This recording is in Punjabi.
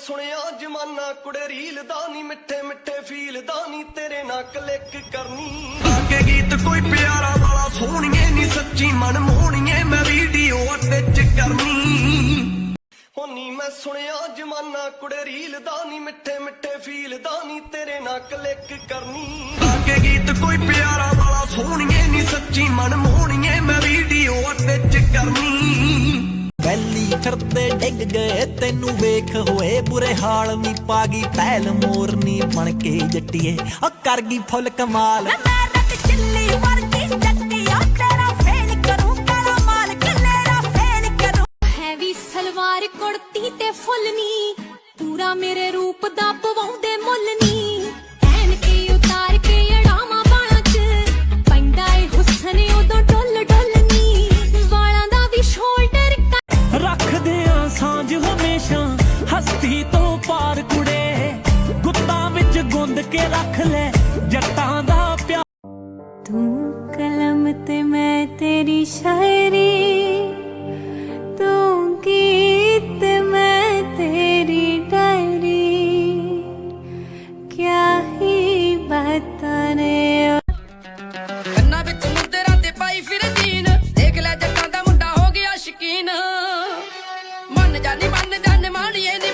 ਸੁਣਿਆ ਜਮਾਨਾ ਕੁੜੇ ਰੀਲ ਦਾ ਨਹੀਂ ਮਿੱਠੇ ਮਿੱਠੇ ਫੀਲ ਦਾ ਨਹੀਂ ਤੇਰੇ ਨਾਲ ਕਲਿੱਕ ਕਰਨੀ। ਆਗੇ ਗੀਤ ਕੋਈ ਪਿਆਰਾ ਵਾਲਾ ਸੋਹਣੀਏ ਨਹੀਂ ਸੱਚੀ ਮਨ ਮੋਹਣੀਏ ਮੈਂ ਵੀਡੀਓ ਅਟੈਚ ਕਰਨੀ। ਹੋਨੀ ਮੈਂ ਸੁਣਿਆ ਜਮਾਨਾ ਕੁੜੇ ਰੀਲ ਦਾ ਨਹੀਂ ਮਿੱਠੇ ਮਿੱਠੇ ਫੀਲ ਦਾ ਨਹੀਂ ਤੇਰੇ ਨਾਲ ਕਲਿੱਕ ਕਰਨੀ। ਆਗੇ ਗੀਤ ਕੋਈ ਪਿਆਰਾ ਵਾਲਾ ਸੋਹਣੀਏ ਨਹੀਂ ਸੱਚੀ ਮਨ ਵੈਲੀ ਫਿਰਦੇ ਡਿੱਗ ਗਏ ਤੈਨੂੰ ਵੇਖ ਹੋਏ ਬੁਰੇ ਹਾਲ ਨੀ ਪਾਗੀ ਪਹਿਲ ਮੋਰਨੀ ਬਣ ਕੇ ਜੱਟੀਏ ਓ ਕਰ ਗਈ ਫੁੱਲ ਕਮਾਲ। ਮੈਂ ਰੱਟ ਚੱਲੀ ਵਰਗੀ ਜੱਟੀਆ ਤੇਰਾ ਫੇਲ ਕਰੂੰ ਤੇਰਾ ਮਾਲ ਗੱਲੇਰਾ ਫੇਲ ਕਰੂੰ। ਹੈਵੀ ਸਲਵਾਰ ਕੁੜਤੀ ਤੇ ਫੁੱਲ ਨੀ ਪੂਰਾ ਮੇਰੇ ਰੂਪ ਦਾ ਪਵਾਉਂਦੇ ਮੁੱਲ ਨੀ। ਇੰਜ ਹਮੇਸ਼ਾ ਹਸਤੀ ਤੋਂ ਪਾਰ ਕੁੜੇ। ਗੁੱਤਾਂ ਵਿੱਚ ਗੁੰਦ ਕੇ ਰੱਖ ਲੈ ਜੱਟਾਂ ਦਾ ਪਿਆਰ। ਤੂੰ ਕਲਮ ਤੇ ਮੈਂ ਤੇਰੀ ਸ਼ਾਇਰੀ। ਤੂੰ ਗੀਤ ਮੈਂ ਤੇਰੀ ਡਾਇਰੀ। ਕਿਆ ਹੀ ਬਤਨੇ ਜਾਨੀ ਮੰਨ ਜਾਨ ਮਾਣੀਏ ਨੀ